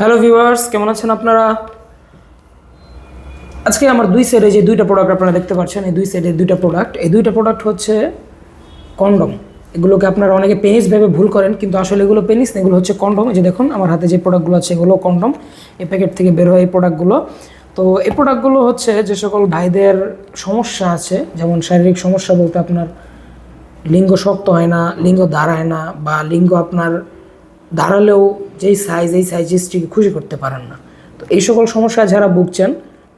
Hello viewers কেমন আছেন আপনারা? আজকে আমার দুই সাইডে যে দুইটা প্রোডাক্ট আপনারা দেখতে পাচ্ছেন, এই দুই সাইডে দুইটা প্রোডাক্ট এই দুইটা প্রোডাক্ট হচ্ছে কন্ডম এগুলোকে আপনারা অনেকে পেনিস ভেবে ভুল করেন, কিন্তু আসলে এগুলো পেনিস না, এগুলো হচ্ছে কন্ডম এই যে দেখুন, আমার হাতে যে প্রোডাক্টগুলো আছে, এগুলো কন্ডম এই প্যাকেট থেকে বের হয় এই প্রোডাক্টগুলো তো এই প্রোডাক্টগুলো হচ্ছে যে সকল ভাইদের সমস্যা আছে, যেমন শারীরিক সমস্যা বলতে আপনার লিঙ্গ শক্ত হয় না, লিঙ্গ দাঁড়ায় না, বা লিঙ্গ আপনার দাঁড়ালেও যেই সাইজ এই সাইজ খুশি করতে পারেন না। তো এই সকল সমস্যা যারা ভুগছেন,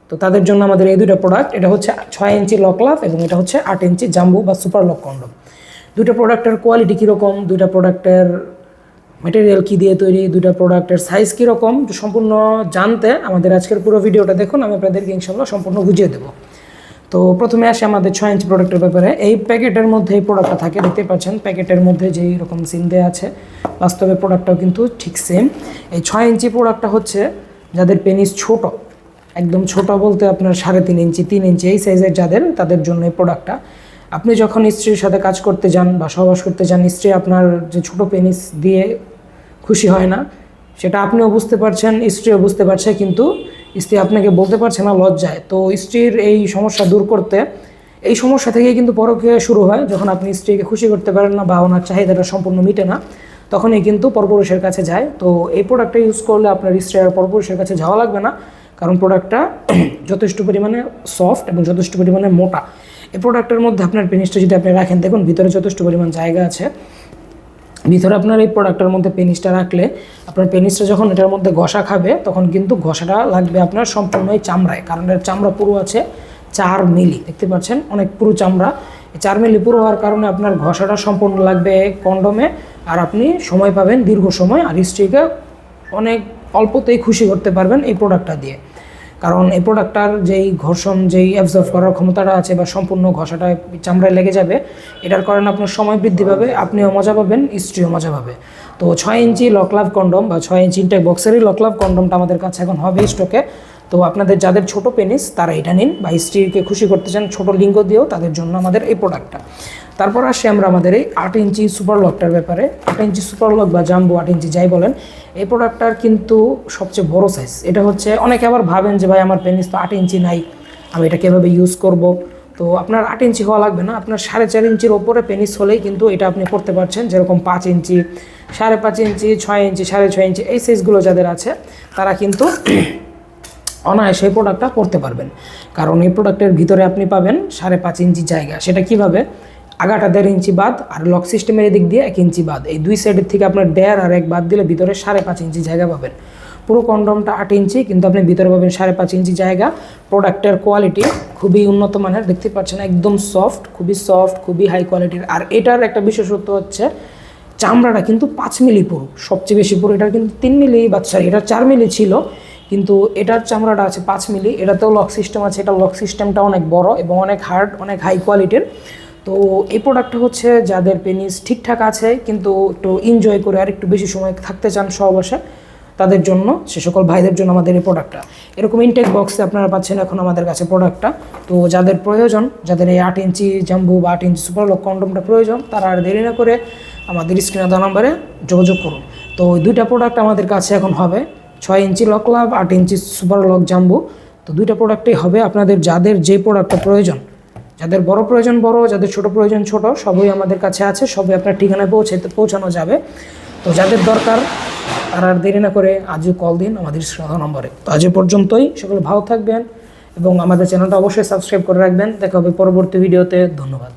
তো তাদের জন্য আমাদের এই দুটো প্রোডাক্ট এটা হচ্ছে ছয় ইঞ্চি লকলাভ এবং এটা হচ্ছে আট ইঞ্চি জাম্বু বা সুপার লক কন্ডম দুটো প্রোডাক্টের কোয়ালিটি কীরকম দুইটা প্রোডাক্টের মেটেরিয়াল কী দিয়ে তৈরি, দুইটা প্রোডাক্টের সাইজ কীরকম সম্পূর্ণ জানতে আমাদের আজকের পুরো ভিডিওটা দেখুন, আমি আপনাদেরকে ইনশাল্লাহ সম্পূর্ণ বুঝিয়ে দেবো। তো প্রথমে আসে আমাদের ছয় ইঞ্চি প্রোডাক্টের ব্যাপারে। এই প্যাকেটের মধ্যে এই প্রোডাক্টটা থাকে দেখতে পাচ্ছেন প্যাকেটের মধ্যে যেই রকম সিম দেওয়া আছে, বাস্তবে প্রোডাক্টটাও কিন্তু ঠিক সেম এই ছয় ইঞ্চি প্রোডাক্টটা হচ্ছে যাদের পেনিস ছোট, একদম ছোট বলতে আপনার সাড়ে তিন ইঞ্চি তিন ইঞ্চি এই সাইজের যাদের, তাদের জন্য এই প্রোডাক্টটা আপনি যখন স্ত্রীর সাথে কাজ করতে যান বা সহবাস করতে যান, স্ত্রী আপনার যে ছোট পেনিস দিয়ে খুশি হয় না, সেটা আপনিও বুঝতে পারছেন, স্ত্রীও বুঝতে পারছে, কিন্তু স্ত্রী আপনাকে বলতে পারছে না, লজ্জায়। তো স্ত্রীর এই সমস্যা দূর করতে, এই সমস্যা থেকেই কিন্তু পরক্রিয়া শুরু হয়। যখন আপনি স্ত্রীকে খুশি করতে পারেন না বা ওনার চাহিদাটা সম্পূর্ণ মিটে না, তখনই কিন্তু পরপুরুষের কাছে যায়। তো এই প্রোডাক্টটা ইউজ করলে আপনার স্ত্রী আর পরপুরুষের কাছে যাওয়া লাগবে না, কারণ প্রোডাক্টটা যথেষ্ট পরিমাণে সফট এবং যথেষ্ট পরিমাণে মোটা। এই প্রোডাক্টের মধ্যে আপনার পেনিসটা যদি আপনি রাখেন, দেখুন ভিতরে যথেষ্ট পরিমাণ জায়গা আছে। ভিতরে আপনার এই প্রোডাক্টের মধ্যে পেনিসটা রাখলে আপনার পেনিসটা যখন এটার মধ্যে ঘষা খাবে, তখন কিন্তু ঘষাটা লাগবে আপনার সম্পূর্ণ এই চামড়ায়। কারণ এর চামড়া পুরো আছে চার মিলি। দেখতে পাচ্ছেন? অনেক পুরো চামড়া। চার মিলি পুরো হওয়ার কারণে আপনার ঘষাটা সম্পূর্ণ লাগবে কন্ডমে আর আপনি সময় পাবেন দীর্ঘ সময়। আর স্ত্রীকে অনেক অল্পতেই খুশি করতে পারবেন এই প্রোডাক্টটা দিয়ে। কারণ এই প্রোডাক্টটার যেই ঘর্ষণ, যেই অ্যাবজর্ভ করার ক্ষমতাটা আছে বা সম্পূর্ণ ঘষাটা চামড়ায় লেগে যাবে, এটার কারণে আপনার সময় বৃদ্ধি পাবে, আপনিও মজা পাবেন, স্ত্রীও মজা পাবে। তো ছয় ইঞ্চি লকলাভ কন্ডম বা ছয় ইঞ্চি ইনটেক বক্সেরই লকলাভ কন্ডমটা আমাদের কাছে এখন হবে স্টকে তো আপনাদের যাদের ছোট পেনিস তারা এটা নিন বা স্ত্রীকে খুশি করতে চান ছোট লিঙ্গ দিয়েও তাদের জন্য আমাদের এই প্রোডাক্টটা তারপর আসি আমরা আমাদের এই আট ইঞ্চি সুপার লকটার ব্যাপারে। আট ইঞ্চি সুপার লক বা জাম্বু আট ইঞ্চি যাই বলেন, এই প্রোডাক্টটার কিন্তু সবচেয়ে বড় সাইজ এটা হচ্ছে অনেকে আবার ভাবেন যে ভাই আমার পেনিস তো আট ইঞ্চি নাই, আমি এটা কীভাবে ইউজ করব? তো আপনার আট ইঞ্চি হওয়া লাগবে না, আপনার সাড়ে চার ইঞ্চির ওপরে পেনিস হলেই কিন্তু এটা আপনি করতে পারছেন যেরকম পাঁচ ইঞ্চি, সাড়ে পাঁচ ইঞ্চি, ছয় ইঞ্চি, সাড়ে ছয় ইঞ্চি, এই সাইজগুলো যাদের আছে, তারা কিন্তু অনায়াসে এই প্রোডাক্টটা করতে পারবেন। কারণ এই প্রোডাক্টের ভিতরে আপনি পাবেন সাড়ে পাঁচ ইঞ্চি জায়গা। সেটা কীভাবে? আগাটা দেড় ইঞ্চি বাদ আর লক সিস্টেমের এদিক দিয়ে এক ইঞ্চি বাদ। এই দুই সাইডের থেকে আপনার দেড় আর এক বাদ দিলে ভিতরে সাড়ে পাঁচ ইঞ্চি জায়গা পাবেন। পুরো কন্ডমটা আট ইঞ্চি, কিন্তু আপনি ভিতরে পাবেন সাড়ে পাঁচ ইঞ্চি জায়গা। প্রোডাক্টের কোয়ালিটি খুবই উন্নত মানের। দেখতে পাচ্ছেন একদম সফট খুবই সফট খুবই হাই কোয়ালিটির আর এটার একটা বিশেষত্ব হচ্ছে, চামড়াটা কিন্তু পাঁচ মিলি পুরো। সবচেয়ে বেশি পুরো, এটার কিন্তু তিন মিলি বা সরি এটা চার মিলি ছিল। কিন্তু এটার চামড়াটা আছে পাঁচ মিলি, এটাতেও লক সিস্টেম আছে, এটা লক সিস্টেমটা অনেক বড় এবং অনেক হার্ড অনেক হাই কোয়ালিটির তো এই প্রোডাক্টটা হচ্ছে যাদের পেনিস ঠিকঠাক আছে, কিন্তু একটু এনজয় করে আর একটু বেশি সময় থাকতে চান সহবাসে, তাদের জন্য, সে সকল ভাইদের জন্য আমাদের এই প্রোডাক্টটা এরকম ইনটেক বক্সে আপনারা পাচ্ছেন এখন আমাদের কাছে প্রোডাক্টটা তো যাদের প্রয়োজন, যাদের এই আট ইঞ্চি জাম্বু বা আট ইঞ্চি সুপার লক কন্ডমটা প্রয়োজন, তারা আর দেরি না করে আমাদের স্ক্রিনে দেওয়া নাম্বারে যোগাযোগ করুন। তো ওই দুইটা প্রোডাক্ট আমাদের কাছে এখন হবে। ছয় ইঞ্চি লক লাভ, আট ইঞ্চি সুপার লক জাম্বু। তো দুইটা প্রোডাক্টই হবে আপনাদের যাদের যে প্রোডাক্টটা প্রয়োজন। যাদের বড় প্রয়োজন বড়, যাদের ছোট প্রয়োজন ছোট, সবই আমাদের কাছে আছে, সবই আপনার ঠিকানায় পৌঁছে, পৌঁছানো যাবে। তো যাদের দরকার, তারা আর দেরি না করে আজও কল দিন আমাদের নম্বরে। তো আজ পর্যন্তই, সকলে ভালো থাকবেন এবং আমাদের চ্যানেলটা অবশ্যই সাবস্ক্রাইব করে রাখবেন। দেখা হবে পরবর্তী ভিডিওতে, ধন্যবাদ।